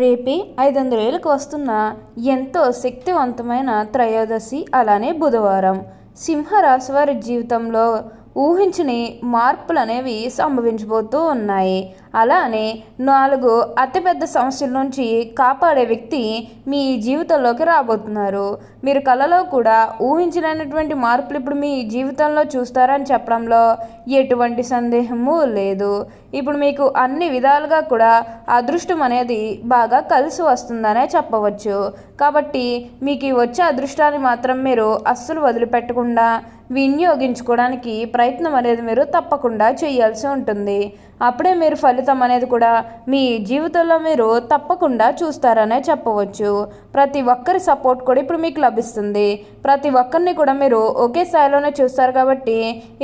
రేపే ఐదు వందల ఏళ్ళకు వస్తున్న ఎంతో శక్తివంతమైన త్రయోదశి అలానే బుధవారం. సింహరాశి వారి జీవితంలో ఊహించని మార్పులు అనేవి సంభవించబోతూ ఉన్నాయి. అలానే నాలుగు అతిపెద్ద సమస్యల నుంచి కాపాడే వ్యక్తి మీ జీవితంలోకి రాబోతున్నారు. మీరు కళలో కూడా ఊహించలేనటువంటి మార్పులు ఇప్పుడు మీ జీవితంలో చూస్తారని చెప్పడంలో ఎటువంటి సందేహము లేదు. ఇప్పుడు మీకు అన్ని విధాలుగా కూడా అదృష్టం అనేది బాగా కలిసి వస్తుందనే చెప్పవచ్చు. కాబట్టి మీకు వచ్చే అదృష్టాన్ని మాత్రం మీరు అస్సలు వదిలిపెట్టకుండా వినియోగించుకోవడానికి ప్రయత్నం అనేది మీరు తప్పకుండా చేయాల్సి ఉంటుంది. అప్పుడే మీరు ఫలితం అనేది కూడా మీ జీవితంలో మీరు తప్పకుండా చూస్తారనే చెప్పవచ్చు. ప్రతి ఒక్కరి సపోర్ట్ కూడా ఇప్పుడు మీకు లభిస్తుంది. ప్రతి ఒక్కరిని కూడా మీరు ఒకే స్థాయిలోనే చూస్తారు కాబట్టి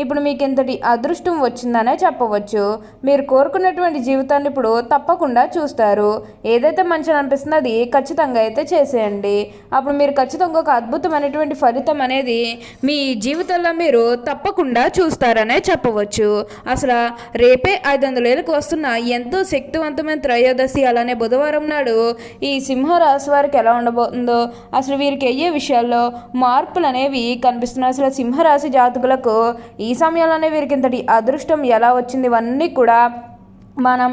ఇప్పుడు మీకు ఇంతటి అదృష్టం వచ్చిందనే చెప్పవచ్చు. మీరు కోరుకున్నటువంటి జీవితాన్ని ఇప్పుడు తప్పకుండా చూస్తారు. ఏదైతే మంచిగా అనిపిస్తుందో అది ఖచ్చితంగా అయితే చేసేయండి. అప్పుడు మీరు ఖచ్చితంగా ఒక అద్భుతమైనటువంటి ఫలితం అనేది మీ జీవితంలో మీరు తప్పకుండా చూస్తారనే చెప్పవచ్చు. అసలు రేపే ఐదు వందల ఏళ్ళకు వస్తున్న ఎంతో శక్తివంతమైన త్రయోదశి అలానే బుధవారం నాడు ఈ సింహరాశి వారికి ఎలా ఉండబోతుందో అసలు వీరికి అయ్యే విషయాల్లో మార్పులు అనేవి కనిపిస్తున్నాయి? అసలు సింహరాశి జాతకులకు ఈ సమయంలోనే వీరికి ఇంతటి అదృష్టం ఎలా వచ్చింది? ఇవన్నీ కూడా మనం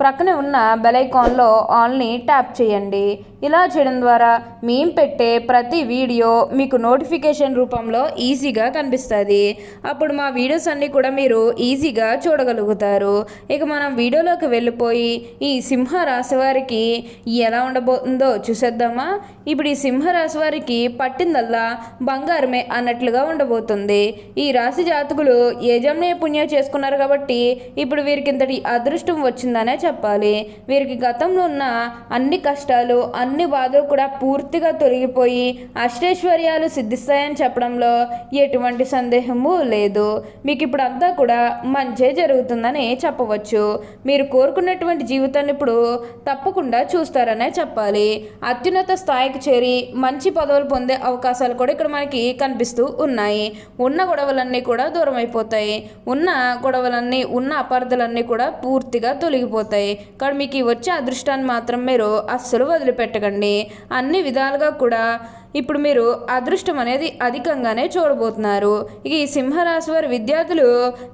ప్రక్కనే ఉన్న బెలైకాన్లో ఆల్ని ట్యాప్ చేయండి. ఇలా చేయడం ద్వారా మేము పెట్టే ప్రతి వీడియో మీకు నోటిఫికేషన్ రూపంలో ఈజీగా కనిపిస్తుంది. అప్పుడు మా వీడియోస్ అన్నీ కూడా మీరు ఈజీగా చూడగలుగుతారు. ఇక మనం వీడియోలోకి వెళ్ళిపోయి ఈ సింహ రాశి వారికి ఎలా ఉండబోతుందో చూసేద్దామా? ఇప్పుడు ఈ సింహరాశి వారికి పట్టిందల్లా బంగారమే అన్నట్లుగా ఉండబోతుంది. ఈ రాశి జాతకులు యజమ్నే పుణ్యం చేసుకున్నారు కాబట్టి ఇప్పుడు వీరికి ఇంతటి అదృష్టం వచ్చిందనే చెప్పాలి. వీరికి గతంలో ఉన్న అన్ని కష్టాలు అన్ని బాధలు కూడా పూర్తిగా తొలగిపోయి అష్టైశ్వర్యాలు సిద్ధిస్తాయని చెప్పడంలో ఎటువంటి సందేహము లేదు. మీకు ఇప్పుడు అంతా కూడా మంచే జరుగుతుందని చెప్పవచ్చు. మీరు కోరుకున్నటువంటి జీవితాన్ని ఇప్పుడు తప్పకుండా చూస్తారనే చెప్పాలి. అత్యున్నత స్థాయికి చేరి మంచి పదవులు పొందే అవకాశాలు కూడా ఇక్కడ మనకి కనిపిస్తూ ఉన్నాయి. ఉన్న గొడవలన్నీ కూడా దూరం అయిపోతాయి ఉన్న గొడవలన్నీ ఉన్న అపార్థలన్నీ కూడా పూర్తిగా తొలగిపోతాయి. కానీ మీకు వచ్చే అదృష్టాన్ని మాత్రం మీరు అస్సలు వదిలిపెట్టకండి. అన్ని విధాలుగా కూడా ఇప్పుడు మీరు అదృష్టం అనేది అధికంగానే చూడబోతున్నారు. ఇక ఈ సింహరాశి వారి విద్యార్థులు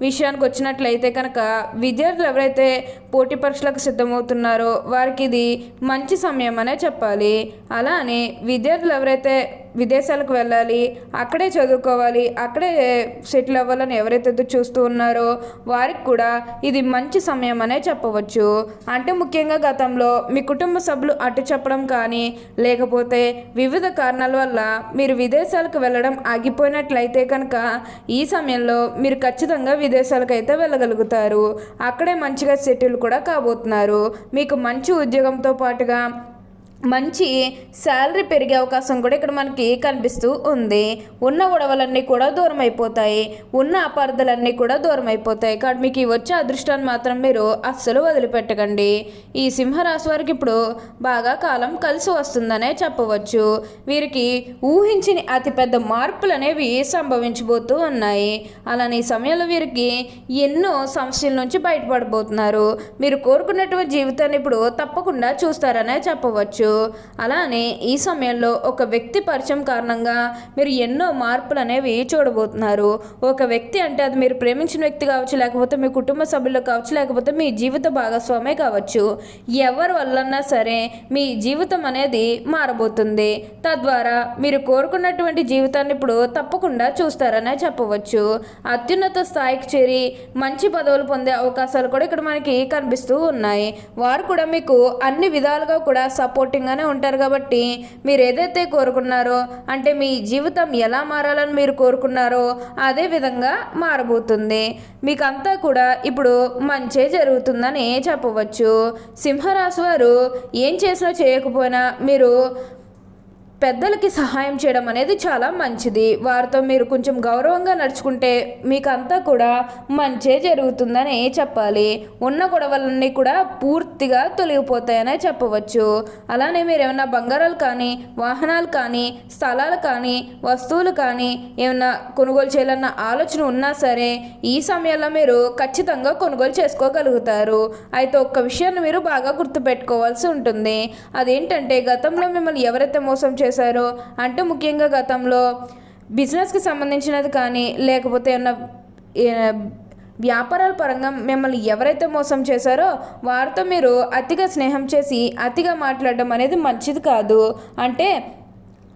విషయానికి వచ్చినట్లయితే కనుక విద్యార్థులు ఎవరైతే పోటీ పరీక్షలకు సిద్ధమవుతున్నారో వారికి ఇది మంచి సమయం అనే చెప్పాలి. అలానే విద్యార్థులు ఎవరైతే విదేశాలకు వెళ్ళాలి అక్కడే చదువుకోవాలి అక్కడే సెటిల్ అవ్వాలని ఎవరైతే ఎదురు చూస్తూ ఉన్నారో వారికి కూడా ఇది మంచి సమయం అనే చెప్పవచ్చు. అంటే ముఖ్యంగా గతంలో మీ కుటుంబ సభ్యులు అటు చెప్పడం కానీ లేకపోతే వివిధ కారణాల వల్ల మీరు విదేశాలకు వెళ్ళడం ఆగిపోయినట్లయితే కనుక ఈ సమయంలో మీరు ఖచ్చితంగా విదేశాలకు అయితే వెళ్ళగలుగుతారు. అక్కడే మంచిగా సెటిల్ కూడా కాబోతున్నారు. మీకు మంచి ఉద్యోగంతో పాటుగా మంచి శాలరీ పెరిగే అవకాశం కూడా ఇక్కడ మనకి కనిపిస్తూ ఉంది. ఉన్న గొడవలన్నీ కూడా దూరం అయిపోతాయి. ఉన్న అపార్థలన్నీ కూడా దూరం అయిపోతాయి. కాబట్టి మీకు ఈ వచ్చే అదృష్టాన్ని మాత్రం మీరు అస్సలు వదిలిపెట్టకండి. ఈ సింహరాశి వారికి ఇప్పుడు బాగా కాలం కలిసి వస్తుందనే చెప్పవచ్చు. వీరికి ఊహించిన అతిపెద్ద మార్పులు అనేవి సంభవించబోతూ ఉన్నాయి. అలానే ఈ సమయంలో వీరికి ఎన్నో సమస్యల నుంచి బయటపడబోతున్నారు. మీరు కోరుకున్నటువంటి జీవితాన్ని ఇప్పుడు తప్పకుండా చూస్తారనే చెప్పవచ్చు. అలానే ఈ సమయంలో ఒక వ్యక్తి పరిచయం కారణంగా మీరు ఎన్నో మార్పులు అనేవి చూడబోతున్నారు. ఒక వ్యక్తి అంటే అది మీరు ప్రేమించిన వ్యక్తి కావచ్చు లేకపోతే మీ కుటుంబ సభ్యులు కావచ్చు లేకపోతే మీ జీవిత భాగస్వామే కావచ్చు. ఎవరి వల్లన్నా సరే మీ జీవితం అనేది మారబోతుంది. తద్వారా మీరు కోరుకున్నటువంటి జీవితాన్ని ఇప్పుడు తప్పకుండా చూస్తారనే చెప్పవచ్చు. అత్యున్నత స్థాయికి చేరి మంచి పదవులు పొందే అవకాశాలు కూడా ఇక్కడ మనకి కనిపిస్తూ ఉన్నాయి. వారు కూడా మీకు అన్ని విధాలుగా కూడా సపోర్టింగ్గానే ఉంటారు కాబట్టి మీరు ఏదైతే కోరుకున్నారో అంటే మీ జీవితం ఎలా మారాలని మీరు కోరుకున్నారో అదే విధంగా మారబోతుంది. మీకంతా కూడా ఇప్పుడు మంచే జరుగుతుందని చెప్పవచ్చు. సింహరాశి వారు ఏం చేసినా చేయకపోయినా మీరు పెద్దలకి సహాయం చేయడం అనేది చాలా మంచిది. వారితో మీరు కొంచెం గౌరవంగా నడుచుకుంటే మీకు అంతా కూడా మంచే జరుగుతుందని చెప్పాలి. ఉన్న గొడవలన్నీ కూడా పూర్తిగా తొలగిపోతాయనే చెప్పవచ్చు. అలానే మీరు ఏమైనా బంగారాలు కానీ వాహనాలు కానీ స్థలాలు కానీ వస్తువులు కానీ ఏమైనా కొనుగోలు చేయాలన్న ఆలోచన ఉన్నా సరే ఈ సమయంలో మీరు ఖచ్చితంగా కొనుగోలు చేసుకోగలుగుతారు. అయితే ఒక్క విషయాన్ని మీరు బాగా గుర్తుపెట్టుకోవాల్సి ఉంటుంది. అదేంటంటే గతంలో మిమ్మల్ని ఎవరైతే మోసం చేశారు. అంటే ముఖ్యంగా గతంలో బిజినెస్కి సంబంధించినది కానీ లేకపోతే ఉన్న వ్యాపారాల పరంగా మిమ్మల్ని ఎవరైతే మోసం చేశారో వారితో మీరు అతిగా స్నేహం చేసి అతిగా మాట్లాడడం అనేది మంచిది కాదు. అంటే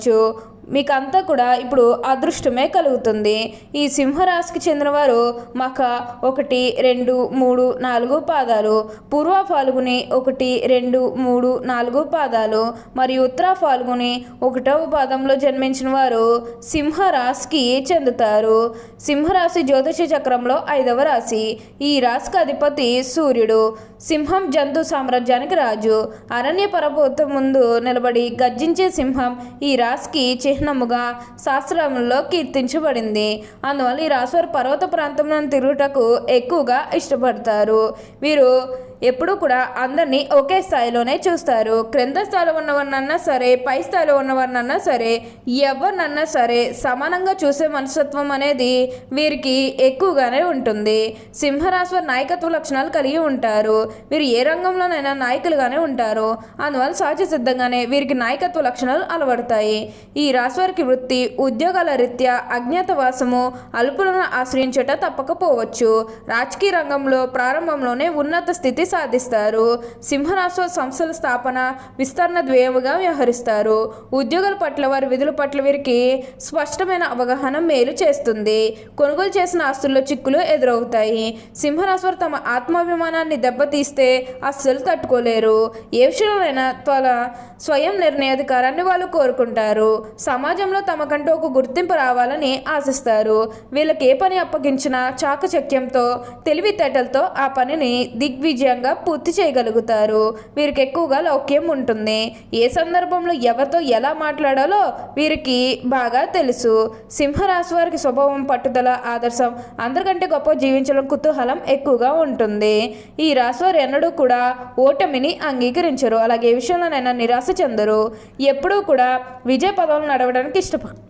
બચ્ચો మీకంతా కూడా ఇప్పుడు అదృష్టమే కలుగుతుంది. ఈ సింహరాశికి చెందినవారు మక ఒకటి రెండు మూడు నాలుగు పాదాలు పూర్వ ఫాల్గుని ఒకటి రెండు మూడు నాలుగు పాదాలు మరియు ఉత్తర ఫాల్గుని ఒకటవ పాదంలో జన్మించిన వారు సింహరాశికి చెందుతారు. సింహరాశి జ్యోతిష చక్రంలో ఐదవ రాశి. ఈ రాశికి అధిపతి సూర్యుడు. సింహం జంతు సామ్రాజ్యానికి రాజు. అరణ్య పరపోత ముందు నిలబడి గర్జించే సింహం ఈ రాశికి చిహ్న చిహ్నముగా శాస్త్రంలో కీర్తించబడింది. అందువల్ల ఈ రాశివారు పర్వత ప్రాంతంలో తిరుగుటకు ఎక్కువగా ఇష్టపడతారు. వీరు ఎప్పుడూ కూడా అందరినీ ఒకే స్థాయిలోనే చూస్తారు. క్రింద స్థాయిలో ఉన్నవారినన్నా సరే పై స్థాయిలో ఉన్నవారినన్నా సరే ఎవరినన్నా సరే సమానంగా చూసే మనస్తత్వం అనేది వీరికి ఎక్కువగానే ఉంటుంది. సింహరాశి వారి నాయకత్వ లక్షణాలు కలిగి ఉంటారు. వీరు ఏ రంగంలోనైనా నాయకులుగానే ఉంటారు. అందువల్ల సహజ సిద్ధంగానే వీరికి నాయకత్వ లక్షణాలు అలవడతాయి. ఈ రాశివారికి వృత్తి ఉద్యోగాల రీత్యా అజ్ఞాతవాసము అల్పులను ఆశ్రయించట తప్పకపోవచ్చు. రాజకీయ రంగంలో ప్రారంభంలోనే ఉన్నత స్థితి సాధిస్తారు. సింహరాశి సంస్థల స్థాపన విస్తరణ ద్వేయముగా వ్యవహరిస్తారు. ఉద్యోగుల పట్ల వారి విధుల పట్ల వీరికి స్పష్టమైన అవగాహన మేలు చేస్తుంది. కొనుగోలు చేసిన ఆస్తుల్లో చిక్కులు ఎదురవుతాయి. సింహరాశి వారు తమ ఆత్మాభిమానాన్ని దెబ్బతీస్తే అస్సలు తట్టుకోలేరు. ఏ విషయంలోనైనా త్వర స్వయం నిర్ణయాధికారాన్ని వాళ్ళు కోరుకుంటారు. సమాజంలో తమకంటూ ఒక గుర్తింపు రావాలని ఆశిస్తారు. వీళ్ళకి ఏ పని అప్పగించినా చాకచక్యంతో తెలివితేటలతో ఆ పనిని దిగ్విజయంగా పూర్తి చేయగలుగుతారు. వీరికి ఎక్కువగా లౌక్యం ఉంటుంది. ఏ సందర్భంలో ఎవరితో ఎలా మాట్లాడాలో వీరికి బాగా తెలుసు. సింహరాశి వారికి స్వభావం పట్టుదల ఆదర్శం అందరికంటే గొప్ప జీవించడం కుతూహలం ఎక్కువగా ఉంటుంది. ఈ రాశివారు ఎన్నడూ కూడా ఓటమిని అంగీకరించరు. అలాగే ఏ విషయంలోనైనా నిరాశ చెందరు. ఎప్పుడూ కూడా విజయ పదవులు నడవడానికి ఇష్టపడతారు